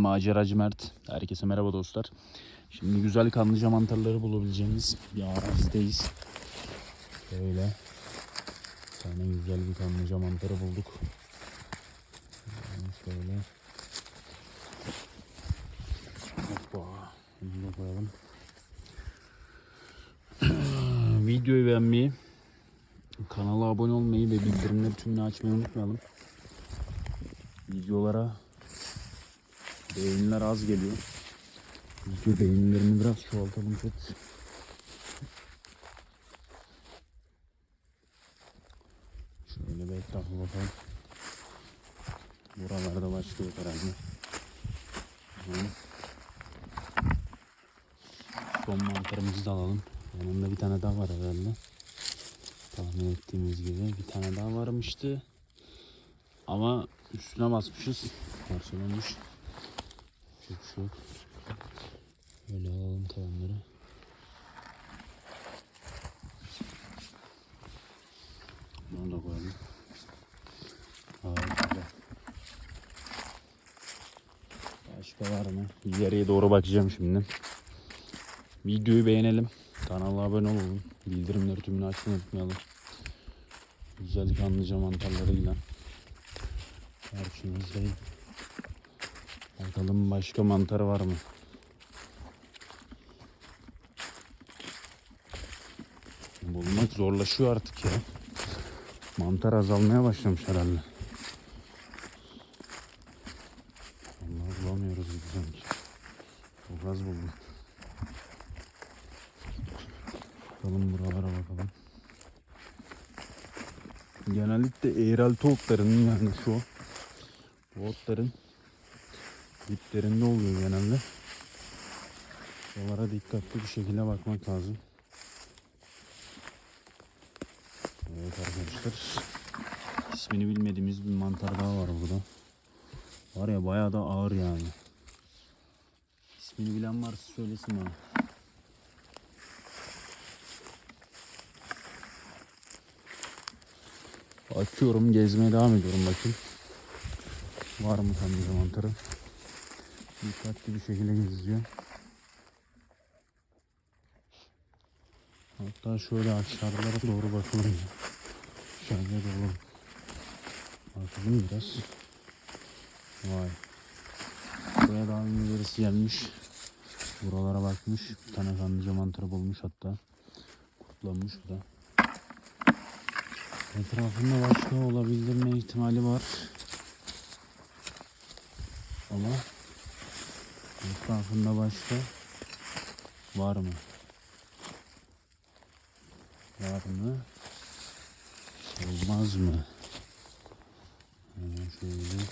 Maceracı Mert. Herkese merhaba dostlar. Şimdi güzel kanlıca mantarları bulabileceğimiz bir arazideyiz. Böyle. Bir tane güzel bir kanlıca mantarı bulduk. Şöyle. Hoppa. Bunu koyalım. Videoyu beğenmeyi, kanala abone olmayı ve bildirimleri tümünü açmayı unutmayalım. Videolara beğeniler az geliyor. Video beğenilerini biraz çoğaltalım chat. Şöyle bir etrafa bakalım. Buralarda başlıyor herhalde. Son mantarımızı da alalım. Yanında bir tane daha var herhalde. Tahmin ettiğimiz gibi bir tane daha varmıştı. Ama üstüne basmışız. Parçalanmış. Çok yok. Böyle alalım kalanları. Bunu da koyalım. Başka var mı? İleriye doğru bakacağım şimdi. Videoyu beğenelim. Kanala abone olalım. Bildirimleri tümünü açmayı unutmayalım. Güzel kanlıca mantarlarıyla karşınızdayım. Bakalım başka mantar var mı? Bulmak zorlaşıyor artık ya. Mantar azalmaya başlamış herhalde. Allah bulamıyoruz sanki. Çok az buldum. Bakalım buralara bakalım. Genellikle eğrelti otlarının yani şu bu otların diplerinde oluyor genelde. Buralara dikkatli bir şekilde bakmak lazım. Evet arkadaşlar. İsmini bilmediğimiz bir mantar daha var burada. Var ya bayağı da ağır yani. İsmini bilen varsa söylesin bana. Açıyorum gezmeye devam ediyorum bakayım. Var mı kanlıca mantarı? Dikkatli bir şekilde geziyor. Hatta şöyle aşağılara doğru bakalım. Aşağıya doğru. Bakalım biraz. Vay. Buraya daha önce birisi gelmiş. Buralara bakmış. Bir tane kanlıca mantarı bulmuş hatta. Kurtlanmış bu da. Etrafında başka olabilme ihtimali var. Ama etrafında başka var mı? Var mı? Olmaz mı? Hemen şöyle.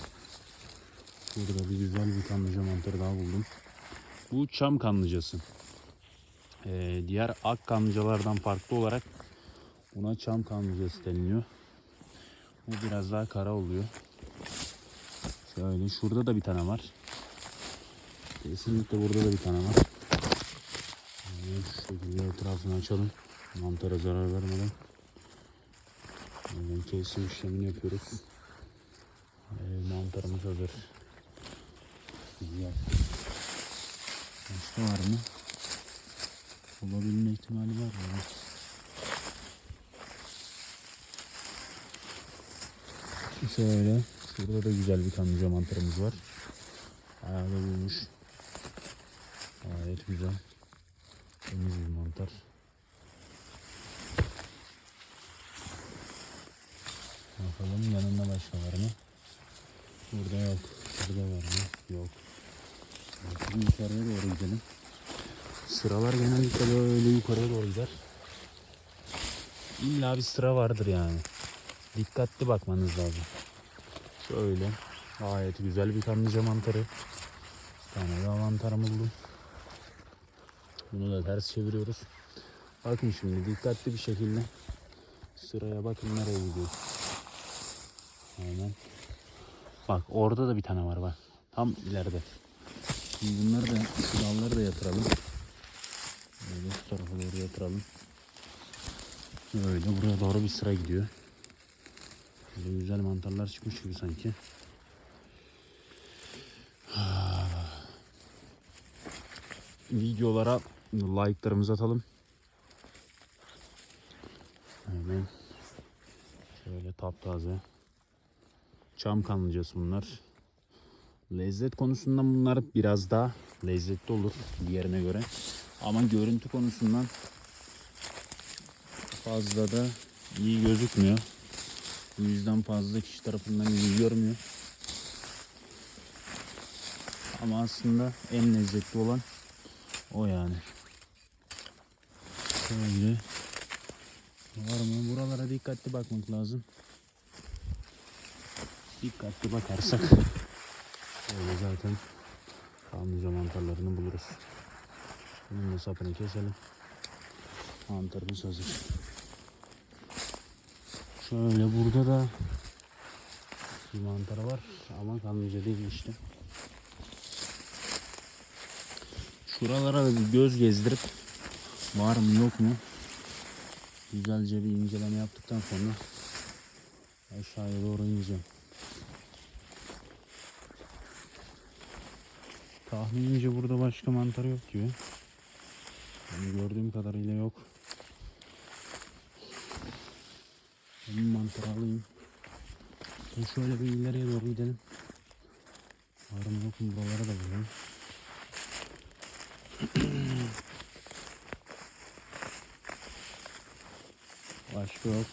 Burada bir güzel bir kanlıca mantarı daha buldum. Bu çam kanlıcası. Ee, diğer ak kanlıcalardan farklı olarak buna çam kanlıcası deniliyor. Bu biraz daha kara oluyor. Şöyle şurada da bir tane var. Kesinlikle burada da bir tane var. Yani şu şekilde etrafını açalım. Mantara zarar vermeden. Yani kesim işlemini yapıyoruz. Ee, mantarımız hazır. Güzel. Başka var mı? Olabilme ihtimali var mı? Şöyle. Şurada da güzel bir kanlıca mantarımız var. Bayağı da büyümüş. Gayet güzel. Temiz bir mantar. Bakalım yanında başka var mı? Burada yok. Burada var mı? Yok. Bakalım yukarıya doğru gidelim. Sıralar genellikle böyle yukarıya doğru gider. İlla bir sıra vardır yani. Dikkatli bakmanız lazım. Şöyle. Gayet güzel bir kanlıca mantarı. Bir tane daha mantar buldum. Bunu da ters çeviriyoruz. Bakın şimdi dikkatli bir şekilde sıraya bakın nereye gidiyor. Aynen. Bak orada da bir tane var bak. Tam ileride. Şimdi bunları da şu dalları da yatıralım. Böyle şu tarafa doğru yatıralım. Böyle buraya doğru bir sıra gidiyor. Böyle güzel mantarlar çıkmış gibi sanki. Ah, videolara like'larımızı atalım. Hemen şöyle taptaze. Çam kanlıcası bunlar. Lezzet konusundan bunlar biraz daha lezzetli olur diğerine göre. Ama görüntü konusundan fazla da iyi gözükmüyor. Bu yüzden fazla kişi tarafından iyi görmüyor. Ama aslında en lezzetli olan o yani. Şöyle. Var mı? Buralara dikkatli bakmak lazım. Dikkatli bakarsak böyle zaten kanlıca mantarlarını buluruz. Bunun da sapını keselim. Mantarımız hazır. Şöyle burada da bir mantar var ama kanlıca değil işte. Şuralara da bir göz gezdirip var mı yok mu güzelce bir inceleme yaptıktan sonra aşağıya doğru ineceğim. Tahminimce burada başka mantar yok gibi. Yani gördüğüm kadarıyla yok. Ben mantar alayım. Ben şöyle bir ileriye doğru gidelim. Var mı yok mu buralara da bakalım. Başka yok.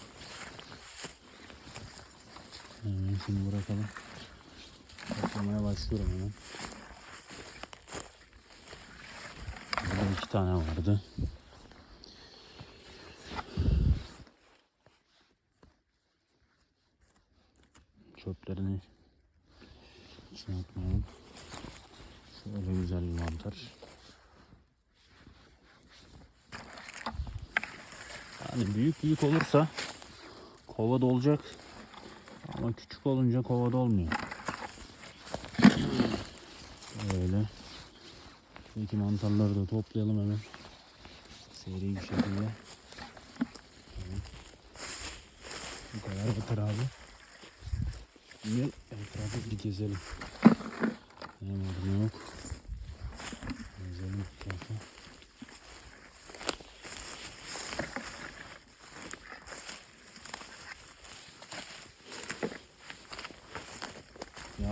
Hemen şunu bırakalım. Toplamaya başlıyorum hemen. Burada iki tane vardı. Çöplerini içine atmayalım. Şöyle güzel bir mantar. Büyük büyük olursa kovada olacak. Ama küçük olunca kovada olmuyor. Böyle. Peki mantarları da toplayalım hemen. Seri bir şekilde. Bu kadar yeter abi. Şimdi etrafı bir gezelim. Ne var ne yok. Gezelim etrafı.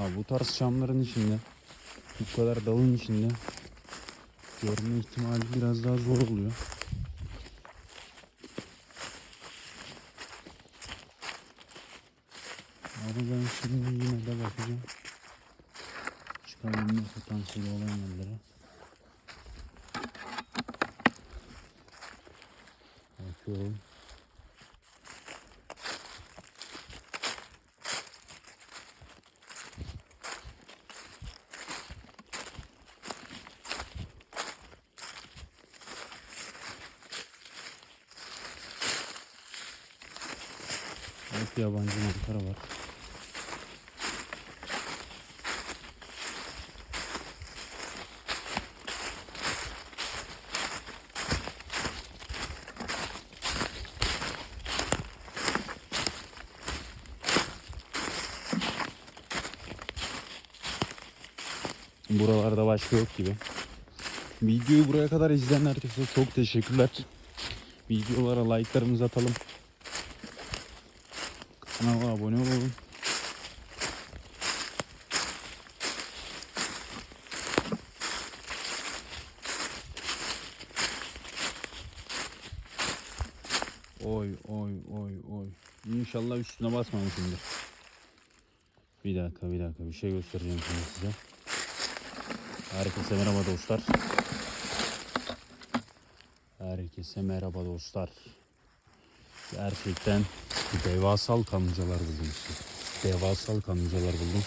Ya bu tarz çamların içinde bu kadar dalın içinde görme ihtimali biraz daha zor oluyor. Ama ben şimdi yine de bakacağım. Çıkabilme potansiyeli olan yerlere. Bakıyorum. Evet yabancı mantar var. Buralarda başka yok gibi. Videoyu buraya kadar izleyen herkese çok teşekkürler. Videolara like'larımızı atalım. Kanala abone olalım. Oy oy oy oy. İnşallah üstüne basmamışımdır. Bir dakika bir dakika bir şey göstereceğim şimdi size. Herkese merhaba dostlar. Herkese merhaba dostlar. Gerçekten devasal kanlıcalar buldum işte. Devasal kanlıcalar buldum.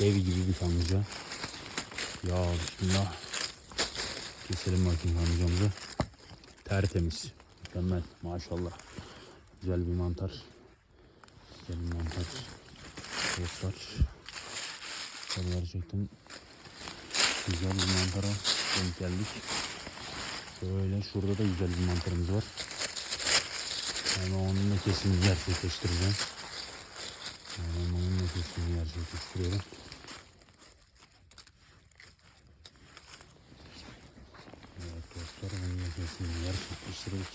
Dev gibi bir kanlıca. Ya bismillah. Keselim bakayım kanlıcamızı. Tertemiz. Mükemmel. Maşallah. Güzel bir mantar. Güzel bir mantar. Dostlar. Gerçekten güzel bir mantara denk geldik. Böyle şurada da güzel bir mantarımız var. Ama onun da kesimini gerçekleştireceğim. Hemen onun da kesimini gerçekleştiriyorum. neresinde yer tutuştururuz.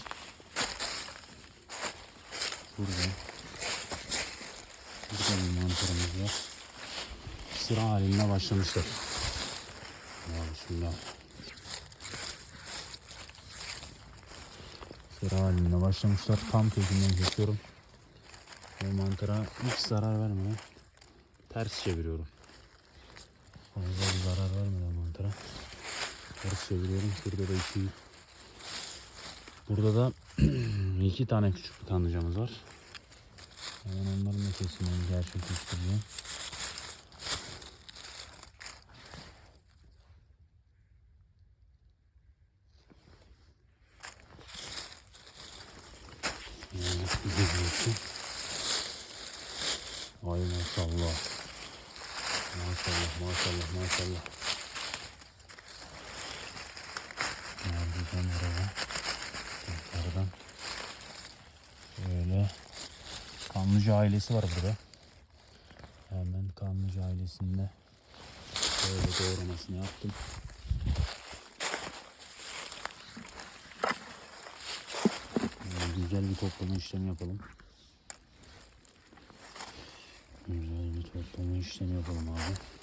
Burada. Burada bir mantarımız var. Sıra halinde başlamışlar. Ya bismillah. Sıra halinde başlamışlar. Tam kökünden kesiyorum. Ve mantara hiç zarar vermeden ters çeviriyorum. Fazla bir zarar vermeden mantara ters çeviriyorum. Burada da iki Burada da iki tane küçük bir kanlıcamız var. Hemen onların da kesimini gerçekleştireceğim. Güzel Ay maşallah. Maşallah maşallah maşallah. Nereden oraya? Yukarıdan. Böyle. Kanlıca ailesi var burada. Hemen Kanlıca ailesinde böyle doğramasını yaptım. Böyle güzel bir toplama işlemi yapalım. Güzel bir toplama işlemi yapalım abi.